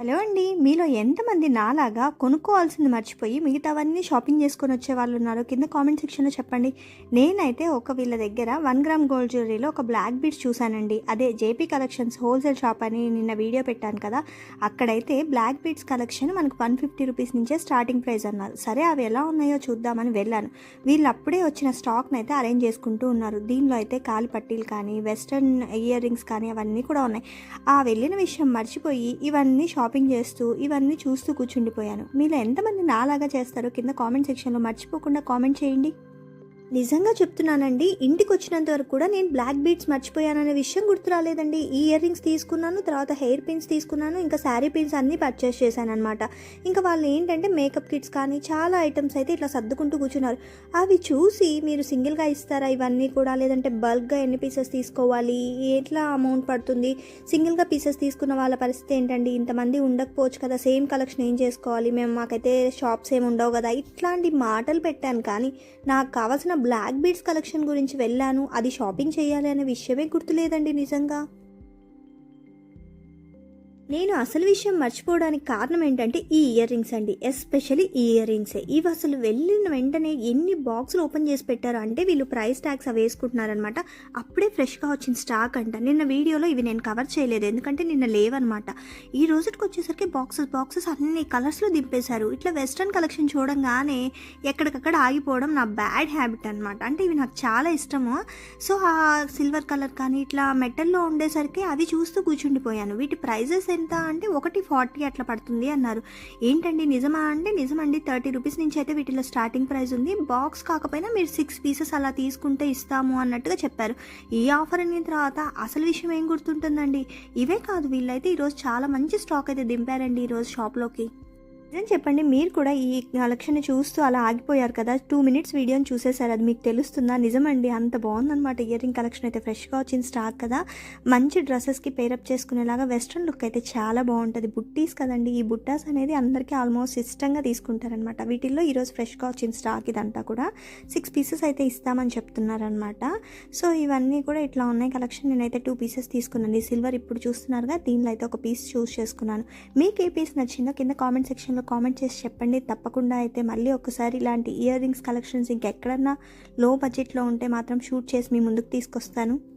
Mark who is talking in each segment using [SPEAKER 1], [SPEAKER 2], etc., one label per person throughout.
[SPEAKER 1] Hello అండి మీలో ఎంతమంది నాలాగా కొనుక్కోవాల్సింది మర్చిపోయి మిగతావన్నీ షాపింగ్ చేసుకొని వచ్చే వాళ్ళు ఉన్నారో? కింద కామెంట్ సెక్షన్లో చెప్పండి. నేనైతే ఒక వీళ్ళ దగ్గర వన్ గ్రామ్ గోల్డ్ జ్యువెలరీలో ఒక బ్లాక్ బీడ్స్ చూశానండి. అదే జేపీ కలెక్షన్స్ హోల్సేల్ షాప్ అని నిన్న వీడియో పెట్టాను కదా అక్కడైతే బ్లాక్ బీడ్స్ కలెక్షన్ మనకు వన్ ఫిఫ్టీ రూపీస్ నుంచే స్టార్టింగ్ ప్రైస్ అన్నారు. సరే అవి ఎలా ఉన్నాయో చూద్దామని వెళ్ళాను. వీళ్ళు అప్పుడే వచ్చిన స్టాక్ని అయితే అరేంజ్ చేసుకుంటూ ఉన్నారు. దీనిలో అయితే కాలి పట్టీలు కానీ వెస్ట్రన్ ఇయర్ రింగ్స్ కానీ అవన్నీ కూడా ఉన్నాయి. ఆ వెళ్ళిన విషయం మర్చిపోయి ఇవన్నీ షాప్ షాపింగ్ చేస్తూ ఇవన్నీ చూస్తూ కూర్చుండిపోయాను. మీలో ఎంతమంది నాలాగా చేస్తారో కింద కామెంట్ సెక్షన్లో మర్చిపోకుండా కామెంట్ చేయండి. నిజంగా చెప్తున్నానండి ఇంటికి వచ్చినంత వరకు కూడా నేను బ్లాక్ బీడ్స్ మర్చిపోయాననే విషయం గుర్తు రాలేదండి ఈ ఇయర్ రింగ్స్ తీసుకున్నాను తర్వాత హెయిర్ పిన్స్ తీసుకున్నాను ఇంకా శారీ పిన్స్ అన్నీ పర్చేస్ చేశాను అనమాట ఇంకా వాళ్ళు ఏంటంటే మేకప్ కిట్స్ కానీ చాలా ఐటమ్స్ అయితే ఇట్లా సర్దుకుంటూ కూర్చున్నారు. అవి చూసి మీరు సింగిల్గా ఇస్తారా ఇవన్నీ కూడా? లేదంటే బల్క్గా ఎన్ని పీసెస్ తీసుకోవాలి? ఎట్లా అమౌంట్ పడుతుంది? సింగిల్గా పీసెస్ తీసుకున్న వాళ్ళ పరిస్థితి ఏంటండి? ఇంతమంది ఉండకపోవచ్చు కదా సేమ్ కలెక్షన్ ఏం చేసుకోవాలి? మేము మాకైతే షాప్స్ ఏమి ఉండవు కదా? ఇట్లాంటి మాటలు పెట్టాను కానీ నాకు కావాల్సిన బ్లాక్ బీడ్స్ కలెక్షన్ గురించి వెళ్ళాను. అది షాపింగ్ చేయాలి అనే విషయమే గుర్తులేదండి నిజంగా. నేను అసలు విషయం మర్చిపోవడానికి కారణం ఏంటంటే ఈ ఇయర్ రింగ్స్ అండి. ఎస్పెషల్లీ ఈ ఇయర్ రింగ్సే. ఇవి అసలు వెళ్ళిన వెంటనే ఎన్ని బాక్సులు ఓపెన్ చేసి పెట్టారు అంటే వీళ్ళు ప్రైస్ ట్యాగ్స్ అవి వేసుకుంటున్నారనమాట అప్పుడే ఫ్రెష్గా వచ్చిన స్టాక్ అంట. నిన్న వీడియోలో ఇవి నేను కవర్ చేయలేదు. ఎందుకంటే నిన్న లేవనమాట ఈ రోజుకి వచ్చేసరికి బాక్సెస్ బాక్సెస్ అన్ని కలర్స్లో దింపేశారు. ఇట్లా వెస్ట్రన్ కలెక్షన్ చూడంగానే ఎక్కడికక్కడ ఆగిపోవడం నా బ్యాడ్ హ్యాబిట్ అనమాట అంటే ఇవి నాకు చాలా ఇష్టము. సో ఆ సిల్వర్ కలర్ కానీ ఇట్లా మెటల్లో ఉండేసరికి అవి చూస్తూ కూర్చుండిపోయాను. వీటి ప్రైజెస్ ఎంత అంటే ఒకటి ఫార్టీ అట్లా పడుతుంది అన్నారు. ఏంటండి నిజమా అంటే నిజమండి. థర్టీ రూపీస్ నుంచి అయితే వీటిలో స్టార్టింగ్ ప్రైస్ ఉంది. బాక్స్ కాకపోయినా మీరు సిక్స్ పీసెస్ అలా తీసుకుంటే ఇస్తాము అన్నట్టుగా చెప్పారు. ఈ ఆఫర్ అయిన తర్వాత అసలు విషయం ఏం గుర్తుంటుందండి? ఇవే కాదు వీళ్ళైతే ఈరోజు చాలా మంచి స్టాక్ అయితే దింపారండి ఈరోజు షాప్లోకి. నిజం చెప్పండి మీరు కూడా ఈ కలెక్షన్ని చూస్తూ అలా ఆగిపోయారు కదా. టూ మినిట్స్ వీడియోని చూసేసారు అది మీకు తెలుస్తుందా? నిజమండి అంత బాగుందన్నమాట. ఇయర్ రింగ్ కలెక్షన్ అయితే ఫ్రెష్గా వచ్చింది స్టాక్ కదా. మంచి డ్రెస్సెస్కి పేరప్ చేసుకునేలాగా వెస్ట్రన్ లుక్ అయితే చాలా బాగుంటుంది. బుట్టీస్ కదండి ఈ బుట్టాస్ అనేది అందరికీ ఆల్మోస్ట్ ఇష్టంగా తీసుకుంటారనమాట వీటిల్లో ఈరోజు ఫ్రెష్గా వచ్చింది స్టాక్ ఇదంతా కూడా. సిక్స్ పీసెస్ అయితే ఇస్తామని చెప్తున్నారనమాట సో ఇవన్నీ కూడా ఇట్లా ఉన్నాయి కలెక్షన్. నేనైతే టూ పీసెస్ తీసుకున్నాను. ఈ సిల్వర్ ఇప్పుడు చూస్తున్నారుగా దీనిలో అయితే ఒక పీస్ చూస్ చేసుకున్నాను. మీకు ఏ పీస్ నచ్చిందో కింద కామెంట్ సెక్షన్లో కామెంట్ చేసి చెప్పండి. తప్పకుండా అయితే మళ్ళీ ఒకసారి ఇలాంటి ఇయర్ రింగ్స్ కలెక్షన్స్ ఇంకెక్కడన్నా లో బడ్జెట్లో ఉంటే మాత్రం షూట్ చేసి మీ ముందుకు తీసుకొస్తాను.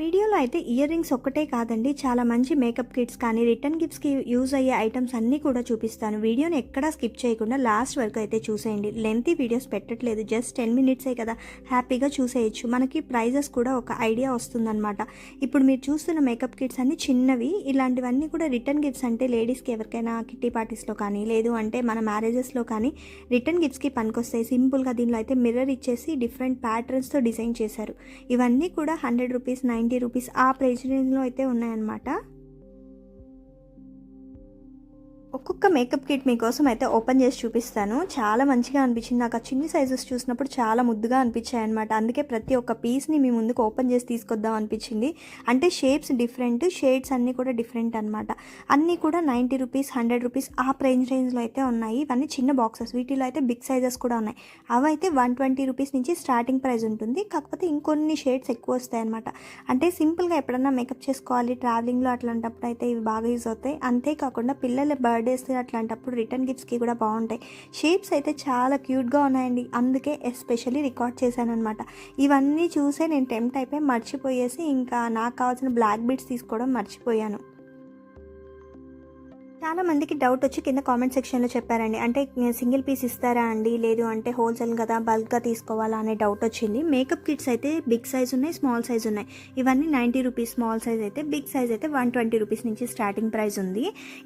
[SPEAKER 1] వీడియోలో అయితే ఇయర్ రింగ్స్ ఒక్కటే కాదండి చాలా మంచి మేకప్ కిట్స్ కానీ రిటర్న్ గిఫ్ట్స్కి యూజ్ అయ్యే ఐటమ్స్ అన్నీ కూడా చూపిస్తాను. వీడియోని ఎక్కడా స్కిప్ చేయకుండా లాస్ట్ వరకు అయితే చూసేయండి. లెంతీ వీడియోస్ పెట్టట్లేదు జస్ట్ టెన్ మినిట్సే కదా హ్యాపీగా చూసేయచ్చు. మనకి ప్రైజెస్ కూడా ఒక ఐడియా వస్తుందన్నమాట. ఇప్పుడు మీరు చూస్తున్న మేకప్ కిట్స్ అన్ని చిన్నవి ఇలాంటివన్నీ కూడా రిటర్న్ గిఫ్ట్స్ అంటే లేడీస్కి ఎవరికైనా కిట్టి పార్టీస్లో కానీ లేదు అంటే మన మ్యారేజెస్లో కానీ రిటర్న్ గిఫ్ట్స్కి పనికొస్తాయి. సింపుల్గా దీనిలో అయితే మిర్రర్ ఇచ్చేసి డిఫరెంట్ ప్యాటర్న్స్తో డిజైన్ చేశారు. ఇవన్నీ కూడా hundred rupees nine ninety rupees ఆ ప్రైస్ రేంజ్లో అయితే ఉన్నాయన్నమాట. ఒక్కొక్క మేకప్ కిట్ మీకోసం అయితే ఓపెన్ చేసి చూపిస్తాను. చాలా మంచిగా అనిపించింది. నాకు ఆ చిన్ని సైజెస్ చూసినప్పుడు చాలా ముద్దుగా అనిపించాయి అనమాట అందుకే ప్రతి ఒక్క పీస్ని మీ ముందుకు ఓపెన్ చేసి తీసుకొద్దాం అనిపించింది. అంటే షేప్స్ డిఫరెంట్ షేడ్స్ అన్నీ కూడా డిఫరెంట్ అనమాట అన్నీ కూడా నైంటీ రూపీస్ హండ్రెడ్ రూపీస్ ఆ ప్రైజ్ రేంజ్లో అయితే ఉన్నాయి. ఇవన్నీ చిన్న బాక్సెస్ వీటిలో అయితే బిగ్ సైజెస్ కూడా ఉన్నాయి. అవి అయితే వన్ ట్వంటీ రూపీస్ నుంచి స్టార్టింగ్ ప్రైస్ ఉంటుంది. కాకపోతే ఇంకొన్ని షేడ్స్ ఎక్కువ వస్తాయి అనమాట అంటే సింపుల్గా ఎప్పుడన్నా మేకప్ చేసుకోవాలి. ట్రావెలింగ్లో అట్లాంటప్పుడు అయితే ఇవి బాగా యూజ్ అవుతాయి. అంతేకాకుండా పిల్లల బర్త్డేస్ అట్లాంటప్పుడు రిటర్న్ గిఫ్ట్స్కి కూడా బాగుంటాయి. షేప్స్ అయితే చాలా క్యూట్గా ఉన్నాయండి. అందుకే ఎస్పెషల్లీ రికార్డ్ చేశాను అనమాట ఇవన్నీ చూసే నేను టెంప్ట్ అయిపోయి మర్చిపోయేసి ఇంకా నాకు కావాల్సిన బ్లాక్ బీట్స్ తీసుకోవడం మర్చిపోయాను. చాలా మందికి డౌట్ వచ్చి కింద కామెంట్ సెక్షన్లో చెప్పారండి. అంటే సింగిల్ పీస్ ఇస్తారా అండి? లేదు అంటే హోల్సేల్ కదా బల్క్గా తీసుకోవాలా అనే డౌట్ వచ్చింది. మేకప్ కిట్స్ అయితే బిగ్ సైజ్ ఉన్నాయి స్మాల్ సైజ్ ఉన్నాయి. ఇవన్నీ నైంటీ రూపీస్ స్మాల్ సైజ్ అయితే బిగ్ సైజ్ అయితే వన్ ట్వంటీ రూపీస్ నుంచి స్టార్టింగ్ ప్రైస్ ఉంది.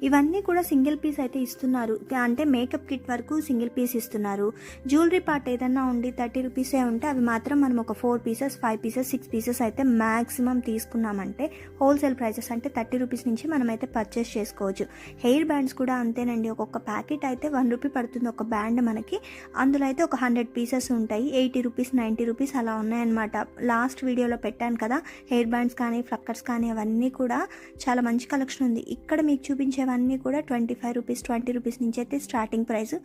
[SPEAKER 1] ఇవన్నీ కూడా సింగిల్ పీస్ అయితే ఇస్తున్నారు. అంటే మేకప్ కిట్ వరకు సింగిల్ పీస్ ఇస్తున్నారు. జ్యువెలరీ పార్ట్ ఏదన్నా ఉండి థర్టీ రూపీసే ఉంటే అవి మాత్రం మనం ఒక four pieces five pieces six pieces అయితే మ్యాక్సిమం తీసుకున్నామంటే హోల్సేల్ ప్రైసెస్ అంటే థర్టీ రూపీస్ నుంచి మనం అయితే పర్చేస్ చేసుకోవచ్చు. హెయిర్ బ్యాండ్స్ కూడా అంతేనండి. ఒక్కొక్క ప్యాకెట్ అయితే వన్ రూపీ పడుతుంది ఒక బ్యాండ్ మనకి. అందులో అయితే ఒక హండ్రెడ్ పీసెస్ ఉంటాయి. ఎయిటీ రూపీస్ నైంటీ రూపీస్ అలా ఉన్నాయన్నమాట. లాస్ట్ వీడియోలో పెట్టాను కదా హెయిర్ బ్యాండ్స్ కానీ ఫ్లక్కర్స్ కానీ అవన్నీ కూడా చాలా మంచి కలెక్షన్ ఉంది. ఇక్కడ మీకు చూపించేవన్నీ కూడా twenty five rupees twenty rupees నుంచి అయితే స్టార్టింగ్ ప్రైస్.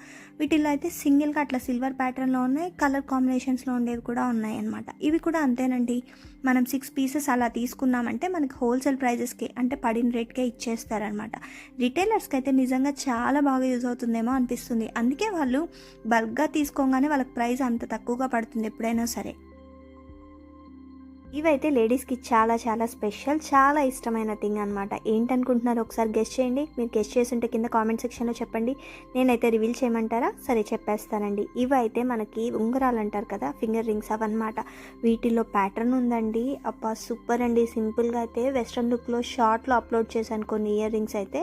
[SPEAKER 1] వీటిల్లో అయితే సింగిల్గా అట్లా సిల్వర్ ప్యాటర్న్లో ఉన్నాయి కలర్ కాంబినేషన్స్లో ఉండేవి కూడా ఉన్నాయి అనమాట ఇవి కూడా అంతేనండి. మనం సిక్స్ పీసెస్ అలా తీసుకున్నామంటే మనకి హోల్సేల్ ప్రైజెస్కి అంటే పడిన రేట్కే ఇచ్చేస్తారనమాట రిటైల్ రిటైలర్స్కి అయితే నిజంగా చాలా బాగా యూజ్ అవుతుందేమో అనిపిస్తుంది. అందుకే వాళ్ళు బల్క్గా తీసుకోగానే వాళ్ళకి ప్రైస్ అంత తక్కువగా పడుతుంది ఎప్పుడైనా సరే. ఇవైతే లేడీస్కి చాలా చాలా స్పెషల్ చాలా ఇష్టమైన థింగ్ అనమాట ఏంటనుకుంటున్నారు? ఒకసారి గెస్ట్ చేయండి. మీరు గెస్ట్ చేస్తుంటే కింద కామెంట్ సెక్షన్లో చెప్పండి. నేనైతే రివీల్ చేయమంటారా? సరే చెప్పేస్తానండి. ఇవైతే మనకి ఉంగరాలు అంటారు కదా ఫింగర్ రింగ్స్ అవన్నమాట. వీటిలో ప్యాటర్న్ ఉందండి. అప్ప సూపర్ అండి. సింపుల్గా అయితే వెస్ట్రన్ లుక్లో షార్ట్లో అప్లోడ్ చేశాను కొన్ని ఇయర్ రింగ్స్ అయితే.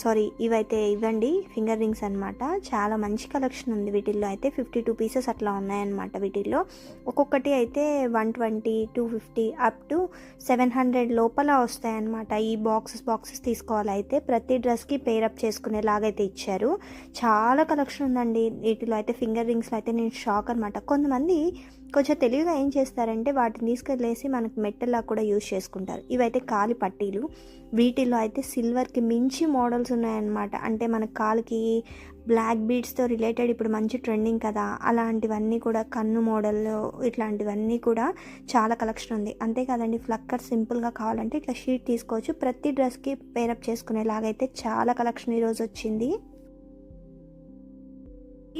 [SPEAKER 1] సారీ ఇవైతే ఇవ్వండి. ఫింగర్ రింగ్స్ అనమాట చాలా మంచి కలెక్షన్ ఉంది వీటిల్లో. అయితే ఫిఫ్టీ టూ పీసెస్ అట్లా ఉన్నాయన్నమాట వీటిల్లో. ఒక్కొక్కటి అయితే one twenty two fifty up to seven hundred లోపల వస్తాయన్నమాట. ఈ బాక్సెస్ బాక్సెస్ తీసుకోవాలైతే ప్రతి డ్రెస్కి పేరప్ చేసుకునేలాగైతే ఇచ్చారు. చాలా కలెక్షన్ ఉందండి. వీటిలో అయితే ఫింగర్ రింగ్స్లో అయితే నేను షాక్ అనమాట కొంతమంది కొంచెం తెలివిగా ఏం చేస్తారంటే వాటిని తీసుకెళ్ళేసి మనకు మెట్టలా కూడా యూజ్ చేసుకుంటారు. ఇవైతే కాలి పట్టీలు. వీటిలో అయితే సిల్వర్కి మించి మోడల్స్ ఉన్నాయన్నమాట. అంటే మన కాలుకి బ్లాక్ బీడ్స్తో రిలేటెడ్ ఇప్పుడు మంచి ట్రెండింగ్ కదా అలాంటివన్నీ కూడా కన్ను మోడల్ ఇట్లాంటివన్నీ కూడా చాలా కలెక్షన్ ఉంది. అంతే కదండి ఫ్లక్కర్ సింపుల్గా కావాలంటే ఇట్లా షీట్ తీసుకోవచ్చు. ప్రతి డ్రెస్కి పేరప్ చేసుకునేలాగైతే చాలా కలెక్షన్ ఈరోజు వచ్చింది.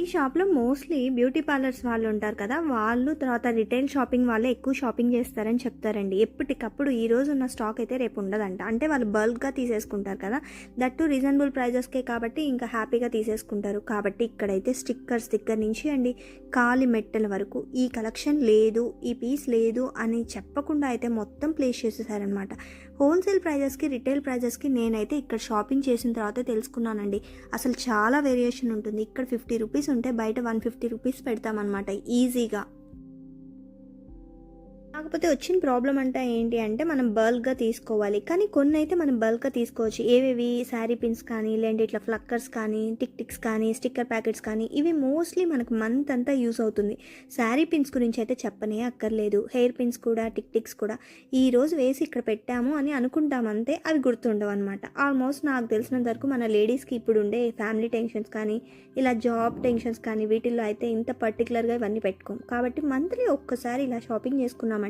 [SPEAKER 1] ఈ షాప్లో మోస్ట్లీ బ్యూటీ పార్లర్స్ వాళ్ళు ఉంటారు కదా వాళ్ళు తర్వాత రిటైల్ షాపింగ్ వాళ్ళే ఎక్కువ షాపింగ్ చేస్తారని చెప్తారండి. ఎప్పటికప్పుడు ఈ రోజు ఉన్న స్టాక్ అయితే రేపు ఉండదంట. అంటే వాళ్ళు బల్క్గా తీసేసుకుంటారు కదా దట్టు రీజనబుల్ ప్రైజెస్కే కాబట్టి ఇంకా హ్యాపీగా తీసేసుకుంటారు. కాబట్టి ఇక్కడైతే స్టిక్కర్స్ దగ్గర నుంచి అండి కాలి మెట్టల వరకు ఈ కలెక్షన్ లేదు ఈ పీస్ లేదు అని చెప్పకుండా అయితే మొత్తం ప్లేస్ చేసేసారనమాట హోల్సేల్ ప్రైజెస్కి రిటైల్ ప్రైజెస్కి నేనైతే ఇక్కడ షాపింగ్ చేసిన తర్వాత తెలుసుకున్నానండి. అసలు చాలా వేరియేషన్ ఉంటుంది. ఇక్కడ ఫిఫ్టీ రూపీస్ ఉంటే బయట వన్ ఫిఫ్టీ రూపీస్ పెడతామన్నమాట. ఈజీగా. కాకపోతే వచ్చిన ప్రాబ్లం అంటే ఏంటి అంటే మనం బల్క్గా తీసుకోవాలి. కానీ కొన్ని అయితే మనం బల్క్గా తీసుకోవచ్చు. ఏవేవి శారీ పిన్స్ కానీ లేదంటే ఇట్లా ఫ్లక్కర్స్ కానీ టిక్ టిక్స్ కానీ స్టిక్కర్ ప్యాకెట్స్ కానీ ఇవి మోస్ట్లీ మనకు మంత్ అంతా యూస్ అవుతుంది. శారీ పిన్స్ గురించి అయితే చెప్పనే అక్కర్లేదు. హెయిర్ పిన్స్ కూడా టిక్ టిక్స్ కూడా ఈ రోజు వేసి ఇక్కడ పెట్టాము అని అనుకుంటాం అంతే అవి గుర్తుండవు అనమాట ఆల్మోస్ట్ నాకు తెలిసినంత వరకు మన లేడీస్కి ఇప్పుడు ఉండే ఫ్యామిలీ టెన్షన్స్ కానీ ఇలా జాబ్ టెన్షన్స్ కానీ వీటిల్లో అయితే ఇంత పర్టికులర్గా ఇవన్నీ పెట్టుకోం కాబట్టి మంత్లీ ఒక్కసారి ఇలా షాపింగ్ చేసుకున్నామంటే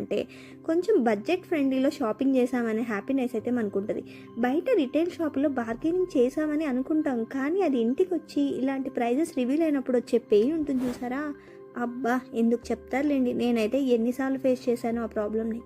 [SPEAKER 1] కొంచెం బడ్జెట్ ఫ్రెండ్లీలో షాపింగ్ చేసామనే హ్యాపీనెస్ అయితే మనకు ఉంటుంది బయట రిటైల్ షాప్లో బార్గెనింగ్ చేసామని అనుకుంటాం కానీ అది ఇంటికి వచ్చి ఇలాంటి ప్రైజెస్ రివీల్ అయినప్పుడు వచ్చే పెయిన్ ఉంటుంది చూసారా? అబ్బా ఎందుకు చెప్తారులేండి. నేనైతే ఎన్నిసార్లు ఫేస్ చేశాను ఆ ప్రాబ్లమ్ని.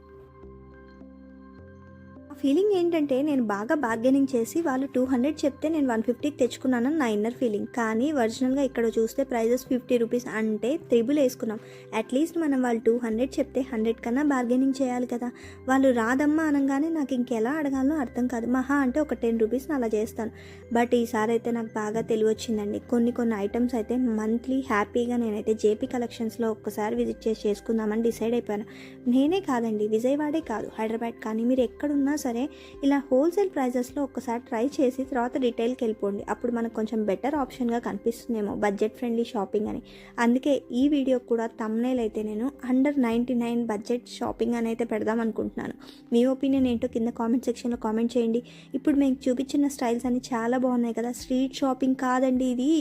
[SPEAKER 1] ఆ ఫీలింగ్ ఏంటంటే నేను బాగా బార్గెనింగ్ చేసి వాళ్ళు టూ హండ్రెడ్ చెప్తే నేను వన్ ఫిఫ్టీకి తెచ్చుకున్నానని నా ఇన్నర్ ఫీలింగ్ కానీ ఒరిజినల్గా ఇక్కడ చూస్తే ప్రైజెస్ ఫిఫ్టీ రూపీస్ అంటే త్రిబుల్ వేసుకున్నాం. అట్లీస్ట్ మనం వాళ్ళు టూ హండ్రెడ్ చెప్తే హండ్రెడ్ కన్నా బార్గెనింగ్ చేయాలి కదా. వాళ్ళు రాదమ్మా అనగానే నాకు ఇంకెలా అడగాలో అర్థం కాదు. మహా అంటే ఒక టెన్ రూపీస్ అలా చేస్తాను. బట్ ఈసారి అయితే నాకు బాగా తెలివి వచ్చిందండి. కొన్ని కొన్ని ఐటమ్స్ అయితే మంత్లీ హ్యాపీగా నేనైతే జేపీ కలెక్షన్స్లో ఒక్కసారి విజిట్ చేసి చేసుకుందామని డిసైడ్ అయిపోయాను. నేనే కాదండి విజయవాడే కాదు. హైదరాబాద్. కానీ మీరు ఎక్కడున్నా సరే ఇలా హోల్సేల్ ప్రైజెస్లో ఒక్కసారి ట్రై చేసి తర్వాత రిటైల్కి వెళ్ళిపోండి. అప్పుడు మనకు కొంచెం బెటర్ ఆప్షన్గా కనిపిస్తుందేమో బడ్జెట్ ఫ్రెండ్లీ షాపింగ్ అని. అందుకే ఈ వీడియో కూడా తమ్నేల్ అయితే నేను under ninety nine budget shopping అని అయితే పెడదాం అనుకుంటున్నాను. మీ ఒపీనియన్ ఏంటో కింద కామెంట్ సెక్షన్లో కామెంట్ చేయండి. ఇప్పుడు మీకు చూపించిన స్టైల్స్ అన్ని చాలా బాగున్నాయి కదా. స్ట్రీట్ షాపింగ్ కాదండి ఇది.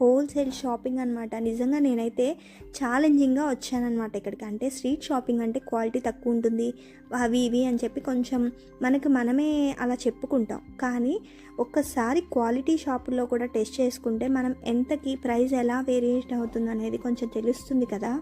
[SPEAKER 1] హోల్సేల్ షాపింగ్ అనమాట నిజంగా నేనైతే ఛాలెంజింగ్గా వచ్చానమాట ఇక్కడికి. అంటే స్ట్రీట్ షాపింగ్ అంటే క్వాలిటీ తక్కువ ఉంటుంది అవి ఇవి అని చెప్పి కొంచెం మనకి మనమే అలా చెప్పుకుంటాం. కానీ ఒక్కసారి క్వాలిటీ షాపుల్లో కూడా టెస్ట్ చేసుకుంటే మనం ఎంతకి ప్రైస్ ఎలా వేరియేషన్ అవుతుంది అనేది కొంచెం తెలుస్తుంది కదా.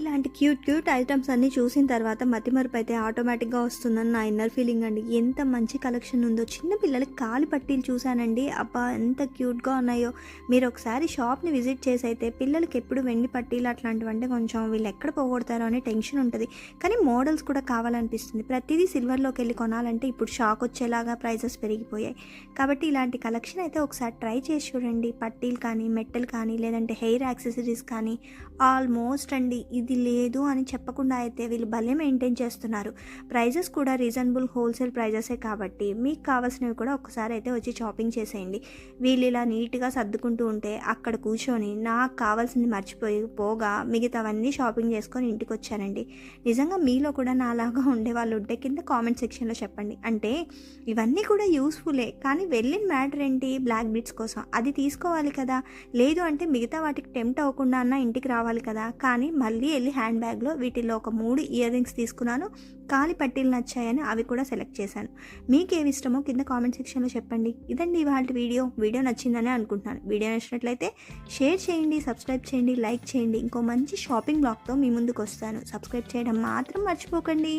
[SPEAKER 1] ఇలాంటి క్యూట్ క్యూట్ ఐటమ్స్ అన్నీ చూసిన తర్వాత మతిమరుపు అయితే ఆటోమేటిక్గా వస్తుందని నా ఇన్నర్ ఫీలింగ్ అండి. ఎంత మంచి కలెక్షన్ ఉందో. చిన్న పిల్లలకి కాలి పట్టీలు చూశానండి. అబ్బా ఎంత క్యూట్గా ఉన్నాయో. మీరు ఒకసారి షాప్ని విజిట్ చేసి అయితే పిల్లలకి ఎప్పుడు వెండి పట్టీలు అట్లాంటివి అంటే కొంచెం వీళ్ళు ఎక్కడ పోగొడతారో అనే టెన్షన్ ఉంటుంది. కానీ మోడల్స్ కూడా కావాలనిపిస్తుంది. ప్రతిదీ సిల్వర్లోకి వెళ్ళి కొనాలంటే ఇప్పుడు షాక్ వచ్చేలాగా ప్రైజెస్ పెరిగిపోయాయి. కాబట్టి ఇలాంటి కలెక్షన్ అయితే ఒకసారి ట్రై చేసి చూడండి. పట్టీలు కానీ మెట్టలు కానీ లేదంటే హెయిర్ యాక్సెసరీస్ కానీ ఆల్మోస్ట్ అండి ఇది లేదు అని చెప్పకుండా అయితే వీళ్ళు భలే మెయింటైన్ చేస్తున్నారు. ప్రైజెస్ కూడా రీజనబుల్ హోల్సేల్ ప్రైజెసే కాబట్టి మీకు కావాల్సినవి కూడా ఒకసారి అయితే వచ్చి షాపింగ్ చేసేయండి. వీళ్ళు ఇలా నీట్గా సర్దుకుంటూ ఉంటే అక్కడ కూర్చొని నాకు కావాల్సింది మర్చిపోయి పోగా మిగతావన్నీ షాపింగ్ చేసుకొని ఇంటికి వచ్చానండి. నిజంగా మీలో కూడా నాలాగా ఉండే వాళ్ళు ఉంటే కింద కామెంట్ సెక్షన్లో చెప్పండి. అంటే ఇవన్నీ కూడా యూస్ఫుల్లే కానీ వెళ్ళిన మ్యాటర్ ఏంటి? బ్లాక్ బిట్స్ కోసం. అది తీసుకోవాలి కదా. లేదు అంటే మిగతా వాటికి టెంప్ట్ అవ్వకుండా అన్న ఇంటికి రావాలి కదా. కానీ మళ్ళీ వెళ్ళి హ్యాండ్ బ్యాగ్లో వీటిల్లో ఒక మూడు ఇయర్ రింగ్స్ తీసుకున్నాను. కాలి పట్టీలు నచ్చాయని అవి కూడా సెలెక్ట్ చేశాను. మీకు ఏవి ఇష్టమో కింద కామెంట్ సెక్షన్లో చెప్పండి. ఇదండి ఇవాళ వీడియో. వీడియో నచ్చిందని అనుకుంటున్నాను. వీడియో నచ్చినట్లయితే షేర్ చేయండి సబ్స్క్రైబ్ చేయండి లైక్ చేయండి. ఇంకో మంచి షాపింగ్ బ్లాగ్తో మీ ముందుకు వస్తాను సబ్స్క్రైబ్ చేయడం మాత్రం మర్చిపోకండి.